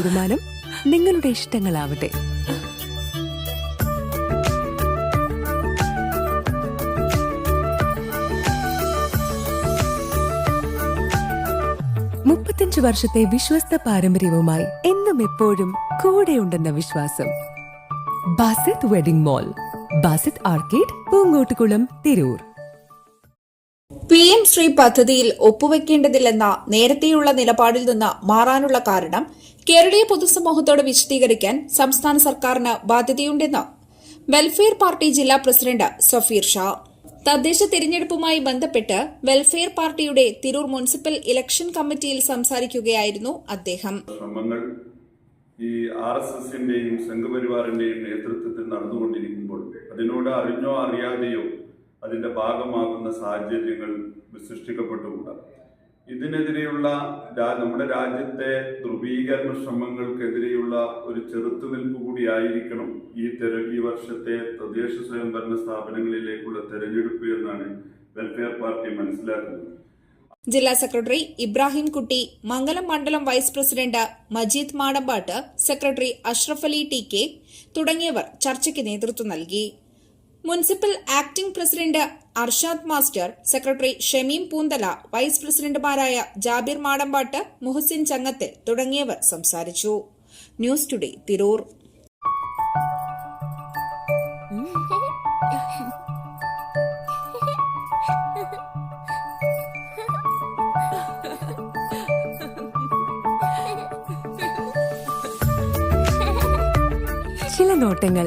തീരുമാനം നിങ്ങളുടെ ഇഷ്ടങ്ങളാവട്ടെ. മുപ്പത്തിയഞ്ച് വർഷത്തെ വിശ്വസ്ത പാരമ്പര്യവുമായി എന്നും എപ്പോഴും കൂടെയുണ്ടെന്ന വിശ്വാസം. Basith wedding mall Basith arcade Poonkottukulam Tirur. P M Shri പദ്ധതിയിൽ ഒപ്പുവെക്കേണ്ടതില്ലെന്ന നേരത്തെയുള്ള നിലപാടിൽ നിന്ന് മാറാനുള്ള കാരണം കേരളീയ പൊതുസമൂഹത്തോട് വിശദീകരിക്കാൻ സംസ്ഥാന സർക്കാരിന് ബാധ്യതയുണ്ടെന്ന് വെൽഫെയർ പാർട്ടി ജില്ലാ പ്രസിഡന്റ് സഫീർ ഷാ. തദ്ദേശ തിരഞ്ഞെടുപ്പുമായി ബന്ധപ്പെട്ട് വെൽഫെയർ പാർട്ടിയുടെ തിരൂർ മുനിസിപ്പൽ ഇലക്ഷൻ കമ്മിറ്റിയിൽ സംസാരിക്കുകയായിരുന്നു അദ്ദേഹം. ശ്രമങ്ങൾ ഈ ആർ എസ് എസിന്റെയും സംഘപരിവാറിന്റെയും നേതൃത്വത്തിൽ നടന്നുകൊണ്ടിരിക്കുമ്പോൾ അതിനോട് അറിഞ്ഞോ അറിയാതെയോ അതിന്റെ ഭാഗമാകുന്ന സാഹചര്യങ്ങൾ സൃഷ്ടിക്കപ്പെട്ടുകൂടാ ഇതിനെതിരെയുള്ള നമ്മുടെ രാജ്യത്തെ ധ്രുവീകരണ ശ്രമങ്ങൾക്കെതിരെയുള്ള ഒരു ചെറുത്തുനിൽപ്പ് കൂടിയായിരിക്കണം ഈ തെര വർഷത്തെ തദ്ദേശ സ്വയംഭരണ സ്ഥാപനങ്ങളിലേക്കുള്ള തെരഞ്ഞെടുപ്പ് എന്നാണ് വെൽഫെയർ പാർട്ടി മനസ്സിലാക്കുന്നത്. ജില്ലാ സെക്രട്ടറി ഇബ്രാഹിം കുട്ടി മംഗലം മണ്ഡലം vice president Majeed Madambatt secretary Ashraf Ali T K തുടങ്ങിയവർ ചർച്ചയ്ക്ക് നേതൃത്വം നൽകി. Municipal acting president Arshad master secretary Shameem Poonthala vice പ്രസിഡന്റുമാരായ ജാബിർ മാടമ്പാട്ട് മുഹസിൻ ചങ്ങത്തിൽ തുടങ്ങിയവർ സംസാരിച്ചു. News today Tirur. ചില നോട്ടങ്ങൾ